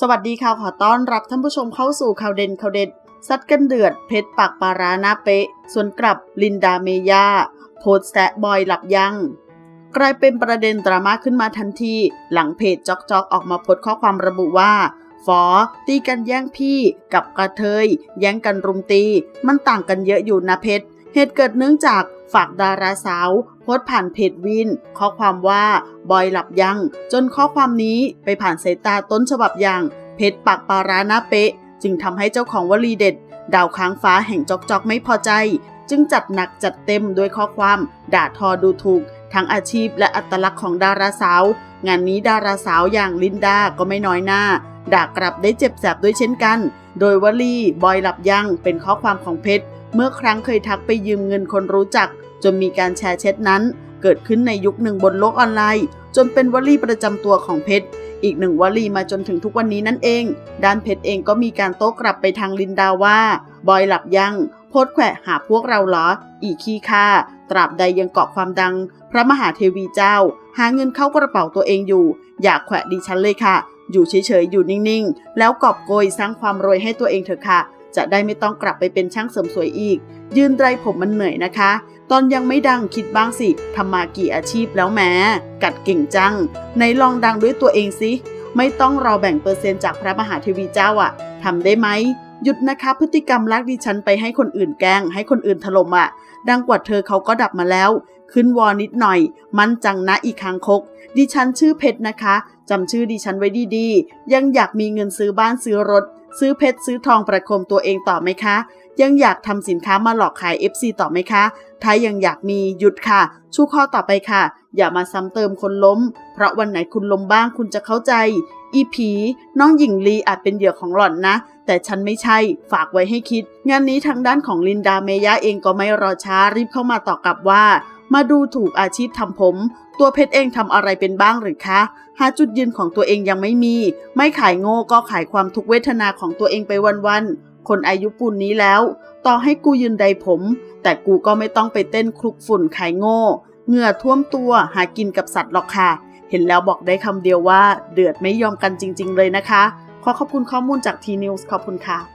สวัสดีค่ะขอต้อนรับท่านผู้ชมเข้าสู่ข่าวเด่นข่าวเด็ดซัดกันเดือดเพชรปากปาราหน้าเป๊ะส่วนกลับลินดาเมยาโพสแซะบอยหลับยังกลายเป็นประเด็นดราม่าขึ้นมาทันที หลังเพจจอกจอกออกมาโพสข้อความระบุว่า ฟอ ตีกันแย่งพี่ กับกระเทย แย่งกันรุมตี มันต่างกันเยอะอยู่นะเพชรเหตุเกิดเนื่องจากฝากดาราสาว โพสต์ผ่านเพจวิน ข้อความว่าบอยหลับยัง จนข้อความนี้ไปผ่านสายตาต้นฉบับอย่าง เพชรปากปาราหน้าเป๊ะ จึงทำให้เจ้าของวลีเด็ด ดาวค้างฟ้าแห่งจอกจอกไม่พอใจ จึงจัดหนักจัดเต็มด้วยข้อความ ด่าทอดูถูก ทั้งอาชีพและอัตลักษณ์ของดาราสาว งานนี้ดาราสาวอย่างลินดาก็ไม่น้อยหน้า ด่ากลับได้เจ็บแสบด้วยเช่นกัน โดยวลีบอยหลับยังเป็นข้อความของเพชรเมื่อครั้งเคยทักไปยืมเงินคนรู้จัก จนมีการแชร์เช็ดนั้น เกิดขึ้นในยุคหนึ่งบนโลกออนไลน์ จนเป็นวลีประจำตัวของเพชรอีกหนึ่งวลีมาจนถึงทุกวันนี้นั่นเอง ด้านเพชรเองก็มีการโต้กลับไปทางลินดาว่า บอยหลับยังโพสแขวะหาพวกเราเหรอ อีขี้ค่า ตราบใดยังเกาะความดัง พระมหาเทวีเจ้า หาเงินเข้ากระเป๋าตัวเองอยู่ อยากแขวะดิฉันเลยค่ะ อยู่เฉยๆ อยู่นิ่งๆ แล้วกอบโกยสร้างความรวยให้ตัวเองเถอะค่ะ จะได้ไม่ต้องกลับไปเป็นช่างเสริมสวยอีก ยืนไรผมมันเหนื่อยนะคะ ตอนยังไม่ดังคิดบ้างสิทำมากี่อาชีพแล้วแหม้กัดเก่งจังไหนลองดังด้วยตัวเองสิไม่ต้องรอแบ่งเปอร์เซ็นต์จากพระมหาเทวีเจ้าอะทำได้ไหม หยุดนะคะพฤติกรรมลากดิฉันไปให้คนอื่นแกล้ง ให้คนอื่นถล่มอะดังกว่าเธอเขาก็ดับมาแล้ว ขึ้นวอนิดหน่อย มันจังนะอีกครั้งคก ดิฉันชื่อเพชรนะคะจำชื่อดิฉันไว้ดีๆ ยังอยากมีเงินซื้อบ้านซื้อรถ ซื้อเพชรซื้อทองประคมตัวเองต่อไหมคะ ยังอยากทำสินค้ามาหลอกขาย FC ต่อไหมคะ ถ้ายังอยากมีหยุดค่ะ ชูข้อต่อไปค่ะ อย่ามาซ้ำเติมคนล้ม เพราะวันไหนคุณล้มบ้างคุณจะเข้าใจ อีผี น้องหญิงลีอาจเป็นเหยื่อของหล่อนนะ แต่ฉันไม่ใช่ ฝากไว้ให้คิด งานนี้ทางด้านของลินดาเมย่าเองก็ไม่รอช้ารีบเข้ามาตอบกลับว่า มาดูถูกอาชีพทำผม ตัวเพชรเองทำอะไรเป็นบ้างหรือคะ หาจุดยืนของตัวเองยังไม่มี ไม่ขายโง่ก็ขายความทุกเวทนาของตัวเองไปวันๆ คนอายุปูนนี้แล้ว ต่อให้กูยืนใดผม แต่กูก็ไม่ต้องไปเต้นคลุกฝุ่นขายโง่ เหงื่อท่วมตัวหากินกับสัตว์หรอกค่ะ เห็นแล้วบอกได้คำเดียวว่า เดือดไม่ยอมกันจริง ๆ เลยนะคะ ขอขอบคุณข้อมูลจากทีนิวส์ขอบคุณค่ะ